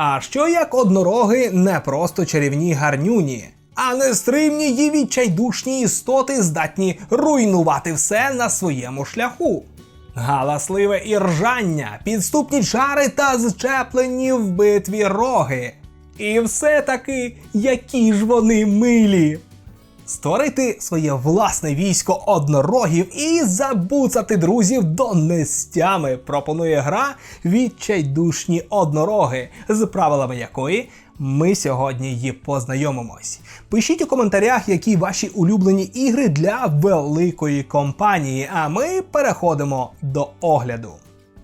А що як однороги не просто чарівні гарнюні, а нестримні й відчайдушні істоти здатні руйнувати все на своєму шляху. Галасливе іржання, підступні чари та зчеплені в битві роги. І все таки, які ж вони милі. Створити своє власне військо однорогів і забуцати друзів до нестями пропонує гра відчайдушні однороги, з правилами якої ми сьогодні її познайомимось. Пишіть у коментарях, які ваші улюблені ігри для великої компанії, а ми переходимо до огляду.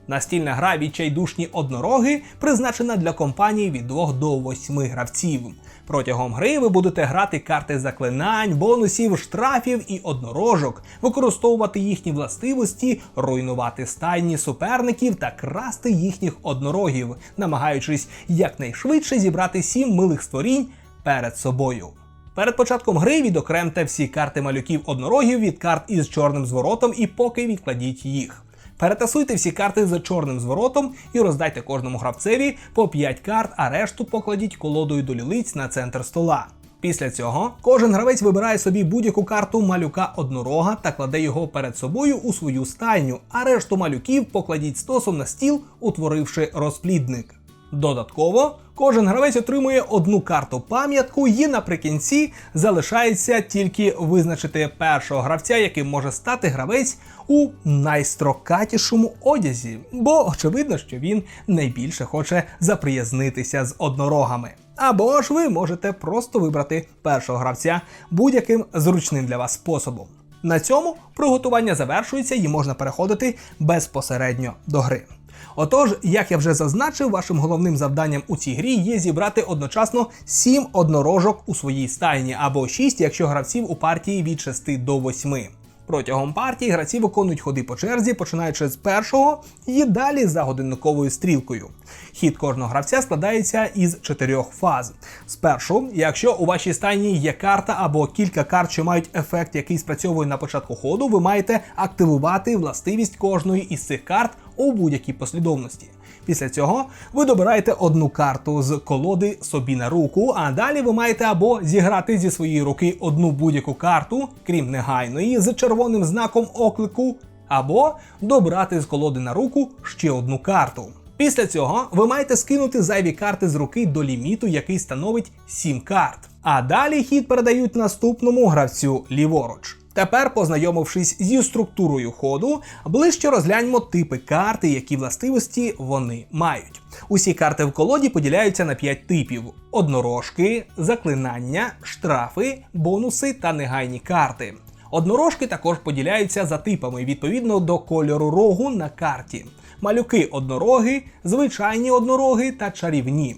Настільна гра відчайдушні однороги призначена для компаній від 2 до 8 гравців. Протягом гри ви будете грати карти заклинань, бонусів, штрафів і однорожок, використовувати їхні властивості, руйнувати стайні суперників та красти їхніх однорогів, намагаючись якнайшвидше зібрати сім милих створінь перед собою. Перед початком гри відокремте всі карти малюків однорогів від карт із чорним зворотом і поки відкладіть їх. Перетасуйте всі карти за чорним зворотом і роздайте кожному гравцеві по 5 карт, а решту покладіть колодою до лілиць на центр стола. Після цього кожен гравець вибирає собі будь-яку карту малюка однорога та кладе його перед собою у свою стайню, а решту малюків покладіть стосом на стіл, утворивши розплідник. Додатково, кожен гравець отримує одну карту пам'ятку, і наприкінці залишається тільки визначити першого гравця, яким може стати гравець у найстрокатішому одязі, бо очевидно, що він найбільше хоче заприязнитися з однорогами. Або ж ви можете просто вибрати першого гравця будь-яким зручним для вас способом. На цьому приготування завершується і можна переходити безпосередньо до гри. Отож, як я вже зазначив, вашим головним завданням у цій грі є зібрати одночасно 7 однорожок у своїй стайні або 6, якщо гравців у партії від 6 до 8. Протягом партії гравці виконують ходи по черзі, починаючи з першого і далі за годинниковою стрілкою. Хід кожного гравця складається із чотирьох фаз. Спершу, якщо у вашій стайні є карта або кілька карт, що мають ефект, який спрацьовує на початку ходу, ви маєте активувати властивість кожної із цих карт у будь-якій послідовності. Після цього ви добираєте одну карту з колоди собі на руку, а далі ви маєте або зіграти зі своєї руки одну будь-яку карту, крім негайної, з червоним знаком оклику, або добрати з колоди на руку ще одну карту. Після цього ви маєте скинути зайві карти з руки до ліміту, який становить 7 карт. А далі хід передають наступному гравцю ліворуч. Тепер, познайомившись зі структурою ходу, ближче розгляньмо типи карти, які властивості вони мають. Усі карти в колоді поділяються на 5 типів: однорожки, заклинання, штрафи, бонуси та негайні карти. Однорожки також поділяються за типами відповідно до кольору рогу на карті: малюки однороги, звичайні однороги та чарівні.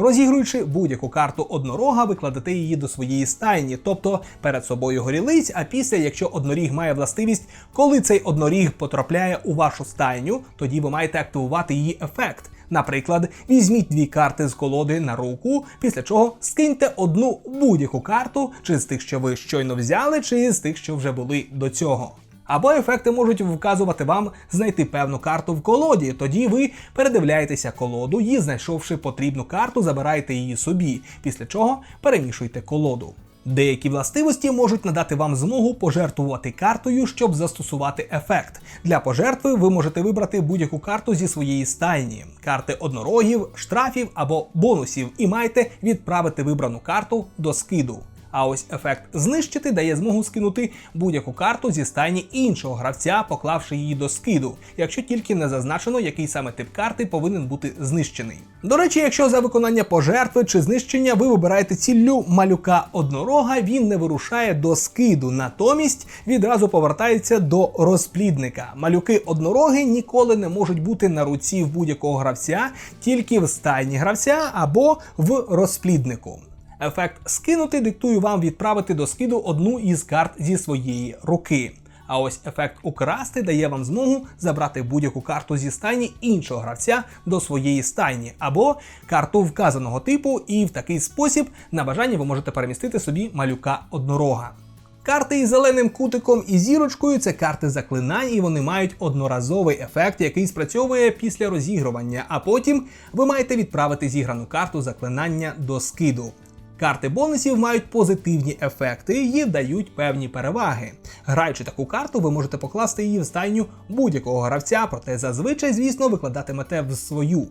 Розігруючи будь-яку карту однорога, ви кладете її до своєї стайні, тобто перед собою горілиць, а після, якщо одноріг має властивість, коли цей одноріг потрапляє у вашу стайню, тоді ви маєте активувати її ефект. Наприклад, візьміть дві карти з колоди на руку, після чого скиньте одну будь-яку карту, чи з тих, що ви щойно взяли, чи з тих, що вже були до цього. Або ефекти можуть вказувати вам знайти певну карту в колоді. Тоді ви передивляєтеся колоду і, знайшовши потрібну карту, забираєте її собі, після чого перемішуйте колоду. Деякі властивості можуть надати вам змогу пожертвувати картою, щоб застосувати ефект. Для пожертви ви можете вибрати будь-яку карту зі своєї стайні, карти однорогів, штрафів або бонусів, і маєте відправити вибрану карту до скиду. А ось ефект знищити дає змогу скинути будь-яку карту зі стайні іншого гравця, поклавши її до скиду, якщо тільки не зазначено, який саме тип карти повинен бути знищений. До речі, якщо за виконання пожертви чи знищення ви вибираєте ціллю малюка однорога, він не вирушає до скиду, натомість відразу повертається до розплідника. Малюки однороги ніколи не можуть бути на руці в будь-якого гравця, тільки в стайні гравця або в розпліднику. Ефект скинути диктує вам відправити до скиду одну із карт зі своєї руки. А ось ефект украсти дає вам змогу забрати будь-яку карту зі стайні іншого гравця до своєї стайні, або карту вказаного типу, і в такий спосіб на бажання ви можете перемістити собі малюка однорога. Карти із зеленим кутиком і зірочкою це карти заклинань, і вони мають одноразовий ефект, який спрацьовує після розігрування, а потім ви маєте відправити зіграну карту заклинання до скиду. Карти бонусів мають позитивні ефекти і дають певні переваги. Граючи таку карту, ви можете покласти її в стайню будь-якого гравця, проте зазвичай, звісно, викладатимете в свою.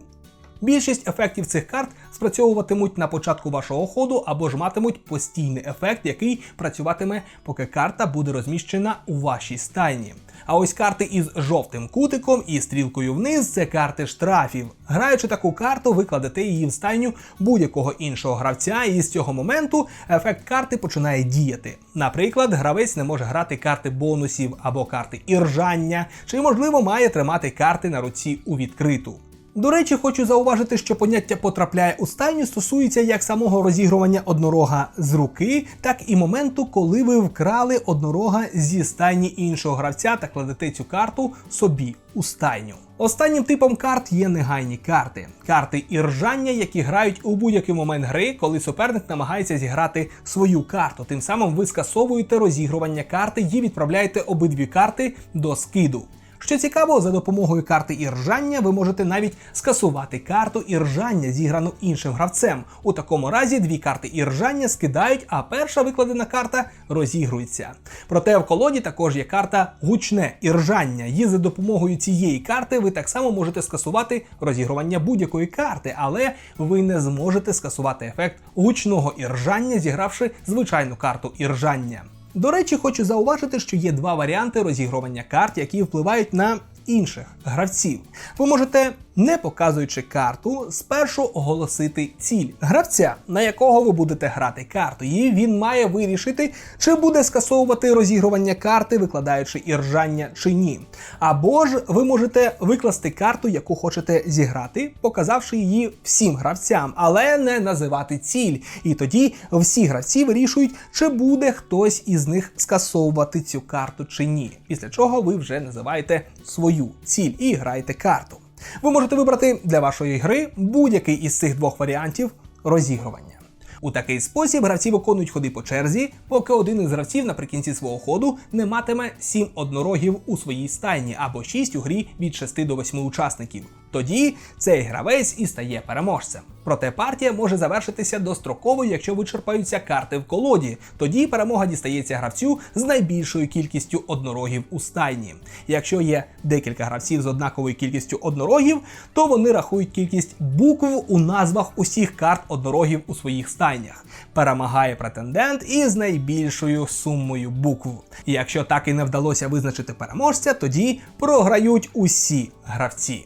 Більшість ефектів цих карт спрацьовуватимуть на початку вашого ходу або ж матимуть постійний ефект, який працюватиме, поки карта буде розміщена у вашій стайні. А ось карти із жовтим кутиком і стрілкою вниз це карти штрафів. Граючи таку карту, ви кладете її в стайню будь-якого іншого гравця, і з цього моменту ефект карти починає діяти. Наприклад, гравець не може грати карти бонусів або карти іржання, чи можливо має тримати карти на руці у відкриту. До речі, хочу зауважити, що поняття потрапляє у стайню стосується як самого розігрування однорога з руки, так і моменту, коли ви вкрали однорога зі стайні іншого гравця та кладете цю карту собі у стайню. Останнім типом карт є негайні карти. Карти іржання, які грають у будь-який момент гри, коли суперник намагається зіграти свою карту. Тим самим ви скасовуєте розігрування карти і відправляєте обидві карти до скиду. Що цікаво, за допомогою карти іржання ви можете навіть скасувати карту іржання, зіграну іншим гравцем. У такому разі дві карти іржання скидають, а перша викладена карта розігрується. Проте в колоді також є карта гучне іржання. І за допомогою цієї карти ви так само можете скасувати розігрування будь-якої карти, але ви не зможете скасувати ефект гучного іржання, зігравши звичайну карту іржання. До речі, хочу зауважити, що є два варіанти розігрування карт, які впливають на інших гравців. Ви можете, не показуючи карту, спершу оголосити ціль гравця, на якого ви будете грати карту, він має вирішити, чи буде скасовувати розігрування карти, викладаючи іржання чи ні. Або ж ви можете викласти карту, яку хочете зіграти, показавши її всім гравцям, але не називати ціль. І тоді всі гравці вирішують, чи буде хтось із них скасовувати цю карту чи ні. Після чого ви вже називаєте свою ціль і граєте карту. Ви можете вибрати для вашої гри будь-який із цих двох варіантів розігрування. У такий спосіб гравці виконують ходи по черзі, поки один із гравців наприкінці свого ходу не матиме 7 однорогів у своїй стайні або 6 у грі від 6 до 8 учасників. Тоді цей гравець і стає переможцем. Проте партія може завершитися достроково, якщо вичерпаються карти в колоді. Тоді перемога дістається гравцю з найбільшою кількістю однорогів у стайні. Якщо є декілька гравців з однаковою кількістю однорогів, то вони рахують кількість букв у назвах усіх карт однорогів у своїх стайнях. Перемагає претендент із найбільшою сумою букв. І якщо так і не вдалося визначити переможця, тоді програють усі гравці.